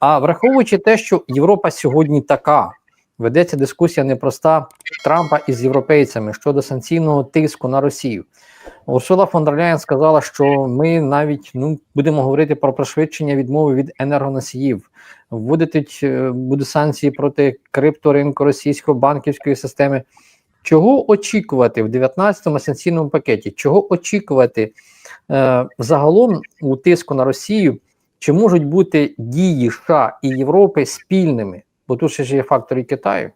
А враховуючи те, що Європа сьогодні така, ведеться дискусія непроста Трампа із європейцями щодо санкційного тиску на Росію. Урсула фон дер Ляєн сказала, що ми навіть ну будемо говорити про пришвидшення відмови від енергоносіїв, вводить е, буде санкції проти крипторинку російської банківської системи. Чого очікувати в 19-му санкційному пакеті? Чого очікувати е, загалом у тиску на Росію? Чи можуть бути дії США і Європи спільними? Бо тут ще ж є фактори Китаю.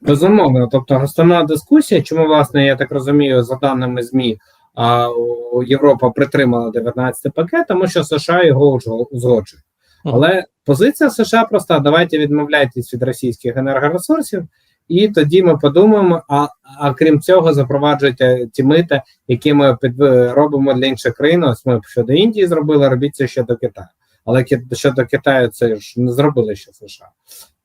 Безумовно, тобто основна дискусія, чому власне я так розумію, за даними змі а, Європа притримала 19 пакет, тому що США його узго- узгоджують. Але позиція США проста: давайте відмовляйтесь від російських енергоресурсів, і тоді ми подумаємо. А, а крім цього, запроваджуйте ті мита, які ми під, робимо для інших країн. Ось ми щодо Індії зробили, робіть це щодо Китаю. Але щодо Китаю, це ж не зробили ще США.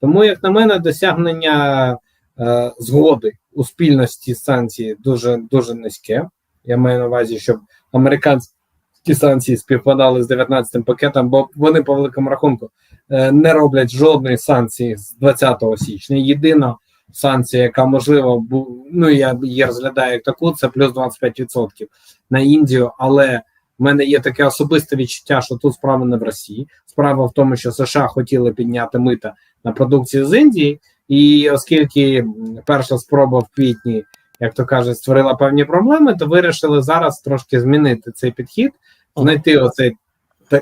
Тому, як на мене, досягнення е, згоди у спільності санкцій дуже дуже низьке. Я маю на увазі, щоб американські санкції співпадали з 19 пакетом, бо вони по великому рахунку е, не роблять жодної санкції з 20 січня. Єдина санкція, яка можливо ну я її розглядаю як таку, це плюс 25% на Індію. Але в мене є таке особисте відчуття, що тут справа не в Росії. Справа в тому, що США хотіли підняти мита на продукцію з Індії, і оскільки перша спроба в квітні, як то кажуть, створила певні проблеми, то вирішили зараз трошки змінити цей підхід, знайти оцей е,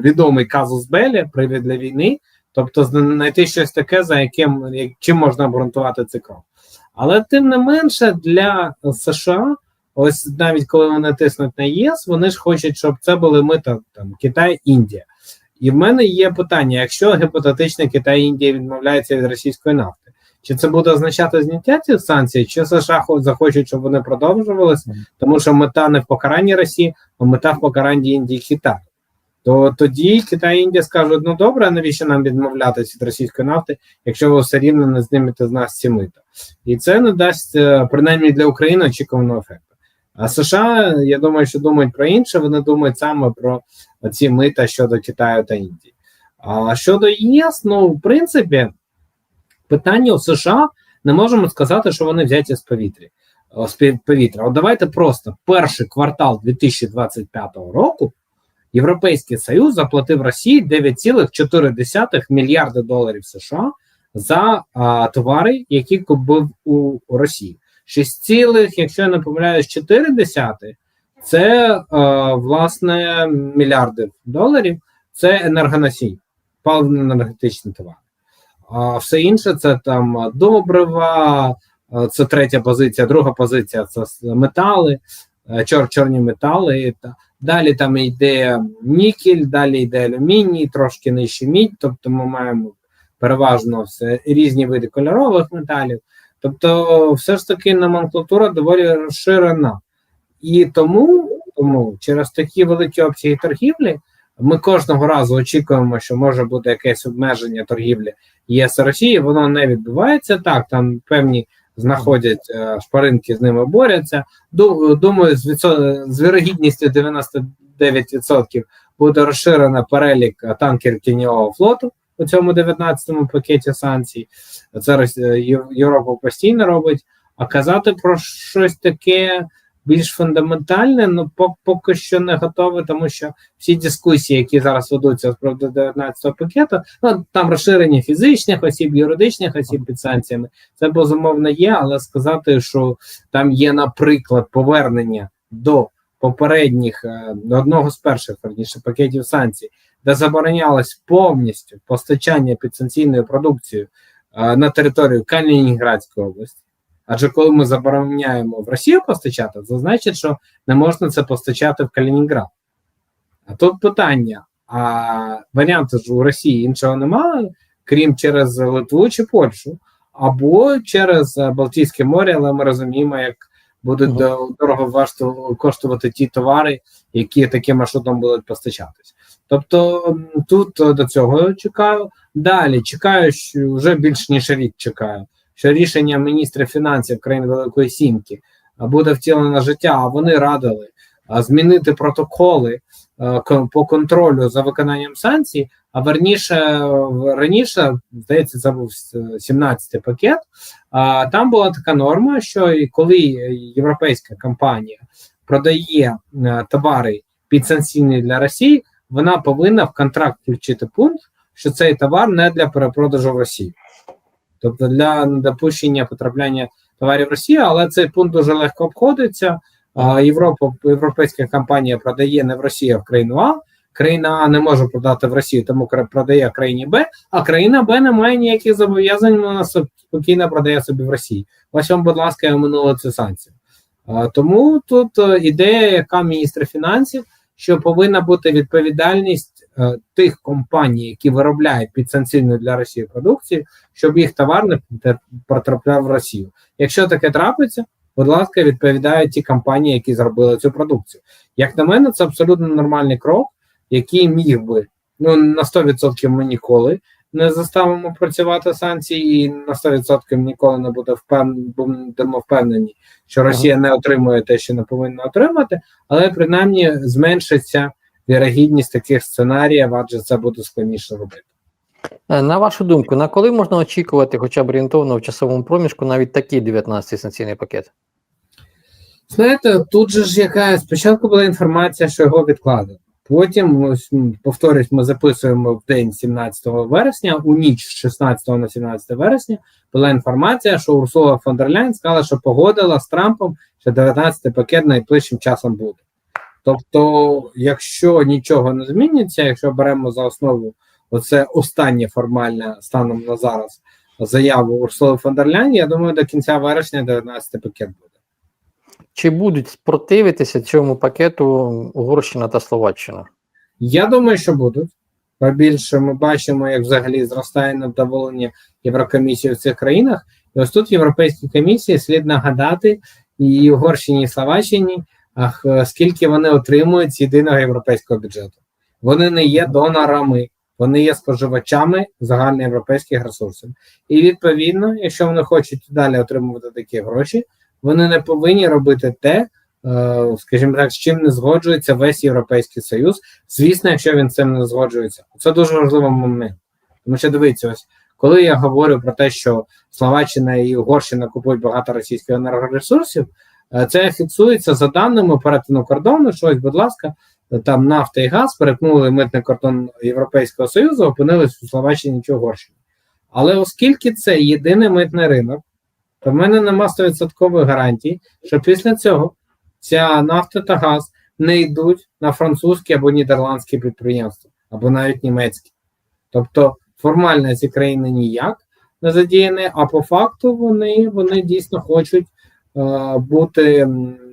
відомий казус Белі, привід для війни, тобто знайти щось таке, за яким як- чим можна обґрунтувати цей крок. Але тим не менше для США, ось навіть коли вони тиснуть на ЄС, вони ж хочуть, щоб це були мита там Китай, Індія. І в мене є питання: якщо гіпотетично Китай Індія відмовляються від російської нафти, чи це буде означати зняття цих санкцій, чи США захочуть, щоб вони продовжувалися, тому що мета не в покаранні Росії, а мета в покаранні Індії Китаю. То тоді Китай і Індія скажуть: ну добре, а навіщо нам відмовлятися від російської нафти, якщо ви все рівно не знімете з нас ці мита? І це не дасть е, принаймні для України очікуваного ефекту. А США, я думаю, що думають про інше, вони думають саме про ці мита щодо Китаю та Індії. А щодо ЄС, ну в принципі, питання у США не можемо сказати, що вони взяті з повітря. З повітря. От давайте просто перший квартал 2025 року Європейський Союз заплатив Росії 9,4 мільярди доларів США за а, товари, які купив у Росії. 6, якщо я не помиляюсь, 4 десяти це е, власне мільярди доларів. Це енергоносій, паливно-енергетичні товари. А все інше це там добрива, е, це третя позиція, друга позиція це метали, е, чор, чорні метали. Далі там йде нікель, далі йде алюміній, трошки нижче мідь. Тобто ми маємо переважно все різні види кольорових металів. Тобто, все ж таки номенклатура доволі розширена. І тому, тому через такі великі обсяги торгівлі ми кожного разу очікуємо, що може бути якесь обмеження торгівлі ЄС Росії. Воно не відбувається так. Там певні знаходять е, шпаринки, з ними борються. Думаю, з, відсо- з вірогідністю 99% буде розширено перелік танкерів тіньового флоту у цьому 19-му пакеті санкцій. Рос- е, Єв- Європа постійно робить. А казати про щось таке більш фундаментальне, ну поки що не готове, тому що всі дискусії, які зараз ведуться з приводу 19-го пакету, ну там розширення фізичних осіб, юридичних осіб під санкціями, це безумовно є, але сказати, що там є, наприклад, повернення до попередніх е, до одного з перших верніше пакетів санкцій, де заборонялось повністю постачання підсанкційною продукцією е, на територію Калінінградської області. Адже коли ми забороняємо в Росію постачати, це значить, що не можна це постачати в Калінінград. А тут питання: а варіанту ж у Росії іншого немає, крім через Литву чи Польщу, або через е, Балтійське море, але ми розуміємо, як будуть до- дорого коштувати ті товари, які таким маршрутом будуть постачатись. Тобто тут е, до цього чекаю. Далі чекаю, що вже більш ніж рік чекаю, що рішення міністра фінансів країн Великої Сімки буде втілено життя, а вони радили змінити протоколи е, по контролю за виконанням санкцій. А верніше раніше, здається, це був 17-й пакет. А там була така норма, що коли європейська компанія продає е, товари підсанкційні для Росії, вона повинна в контракт включити пункт, що цей товар не для перепродажу в Росії, тобто для недопущення потрапляння товарів в Росію, але цей пункт дуже легко обходиться. Європа, європейська компанія продає не в Росію, а в країну А. Країна А не може продати в Росію, тому продає країні Б, а країна Б не має ніяких зобов'язань, вона спокійно продає собі в Росії. Ось вам, будь ласка, я минула цю санкцію. Тому тут е, ідея, яка міністра фінансів, що повинна бути відповідальність е, тих компаній, які виробляють підсанкційну для Росії продукцію, щоб їх товар не потрапляв в Росію. Якщо таке трапиться, будь ласка, відповідають ті компанії, які зробили цю продукцію. Як на мене, це абсолютно нормальний крок, який міг би ну на 100% ми ніколи не заставимо працювати санкції, і на 100% ніколи не буде впевнені, будемо впевнені, що Росія не отримує те, що не повинна отримати, але принаймні зменшиться вірогідність таких сценаріїв, адже це буде складніше робити. Е, На вашу думку, на коли можна очікувати, хоча б орієнтовно в часовому проміжку, навіть такий 19-й санкційний пакет? Знаєте, тут же ж яка спочатку була інформація, що його відкладено. Потім, повторюсь, ми записуємо в день 17 вересня, у ніч з 16 на 17 вересня була інформація, що Урсула фон дер Ляйн сказала, що погодила з Трампом, що 19 пакет найближчим часом буде. Тобто, якщо нічого не зміниться, якщо беремо за основу оце останнє формальне станом на зараз заяву Урсули фон дер Ляйн, я думаю, до кінця вересня 19 пакет буде. Чи будуть спротивитися цьому пакету Угорщина та Словаччина? Я думаю, що будуть. Побільше ми бачимо, як взагалі зростає невдоволення Єврокомісії в цих країнах. І ось тут Європейській комісії слід нагадати і Угорщині, і Словаччині, ах, скільки вони отримують з єдиного європейського бюджету. Вони не є донорами, вони є споживачами загальноєвропейських ресурсів. І відповідно, якщо вони хочуть далі отримувати такі гроші, вони не повинні робити те, е, скажімо так, з чим не згоджується весь Європейський Союз. Звісно, якщо він з цим не згоджується, це дуже важливий момент. Тому що дивіться, ось коли я говорю про те, що Словаччина і Угорщина купують багато російських енергоресурсів, е, це фіксується за даними перетину кордону. Що ось, будь ласка, там нафта і газ перетнули митний кордон Європейського Союзу, опинились у Словаччині чи Угорщині. Але оскільки це єдиний митний ринок, то в мене нема 100% гарантій, що після цього ця нафта та газ не йдуть на французькі або нідерландські підприємства, або навіть німецькі. Тобто формально ці країни ніяк не задіяні, а по факту вони, вони дійсно хочуть е, бути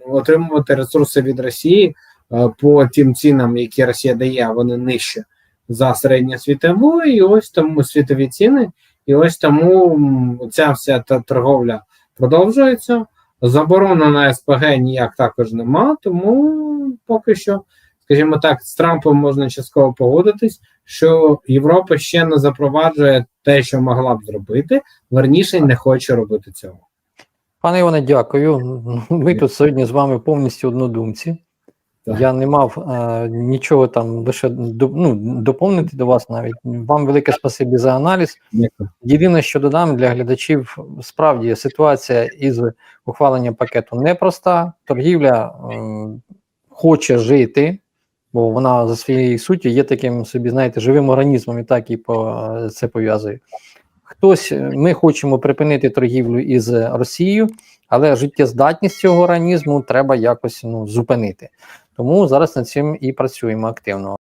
отримувати ресурси від Росії е, по тим цінам, які Росія дає, вони нижче за середньосвітову, і ось тому світові ціни, і ось тому ця вся та торговля продовжується. Заборону на СПГ ніяк також нема, тому поки що, скажімо так, з Трампом можна частково погодитись, що Європа ще не запроваджує те, що могла б зробити, верніше не хоче робити цього. Пане Іване, дякую. Ми тут сьогодні з вами повністю однодумці. Так. Я не мав е, нічого там лише до, ну, доповнити до вас навіть. Вам велике спасибі за аналіз. Дякую. Єдине, що додам для глядачів, справді ситуація із ухваленням пакету непроста. Торгівля ем, хоче жити, бо вона за своєю суттю є таким собі, знаєте, живим організмом, і так і по, це пов'язує. Хтось, е, ми хочемо припинити торгівлю із Росією, але життєздатність цього організму треба якось ну, зупинити. Тому зараз над цим і працюємо активно.